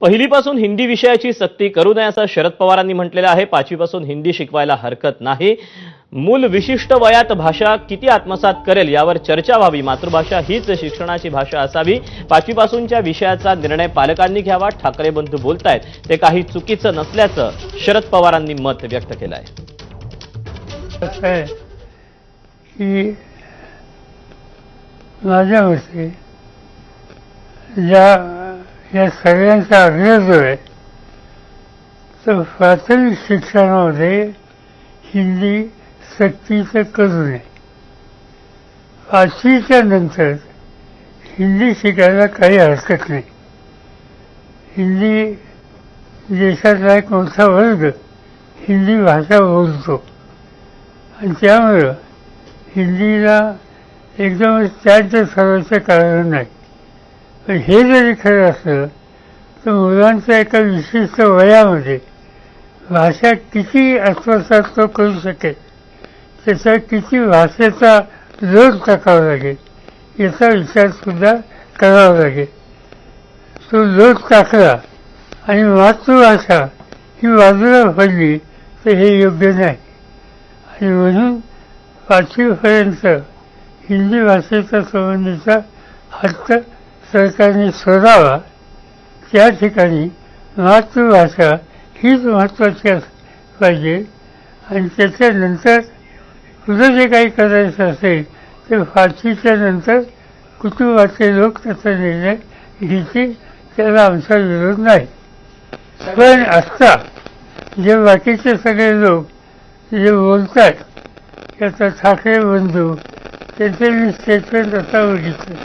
पहिलीपासून हिंदी विषयाची सक्ती करू नये असं शरद पवारांनी म्हटलेलं आहे. पाचवीपासून हिंदी शिकवायला हरकत नाही. मूल विशिष्ट वयात भाषा किती आत्मसात करेल यावर चर्चा व्हावी. मातृभाषा हीच शिक्षणाची भाषा असावी. पाचवीपासूनच्या विषयाचा निर्णय पालकांनी घ्यावा. ठाकरे बंधू बोलतायत. ते काही चुकीचं नसल्याचं शरद पवारांनी मत व्यक्त केलं आहे की माझ्या ज्या या सगळ्यांचा आग्रह जो आहे तो प्राथमिक शिक्षणामध्ये हिंदी सक्तीचं करू नये पाचवीच्या नंतर हिंदी शिकायला काही हरकत नाही. हिंदी देशातला एक मोठा वर्ग हिंदी भाषा बोलतो. आणि त्यामुळं हिंदीला एकदमच त्याच सर्वाचं कारण नाही पण हे जरी खरं असलं तर मुलांच्या एका विशिष्ट वयामध्ये भाषा किती आत्मसात तो करू शकेल? त्याचा किती भाषेचा लोट टाकावा लागेल? याचा विचारसुद्धा करावा लागेल. तो लोट टाकला आणि मातृभाषा ही बाजूला पडली तर हे योग्य नाही. आणि म्हणून पाचवीपर्यंत हिंदी भाषेचा संबंधीचा हक्क सरकारने शोधावा. त्या ठिकाणी मातृभाषा हीच महत्त्वाची अस पाहिजे. आणि त्याच्यानंतर पुढं जे काही करायचं असेल ते फाशीच्या नंतर कुटुंबाचे लोक त्याचा निर्णय घेतील त्याला आमचा विरोध नाही. पण असता जे बाकीचे सगळे लोक जे बोलतात त्याचा ठाकरे बंधू त्याचे मी स्टेटमेंट आता बघितलं.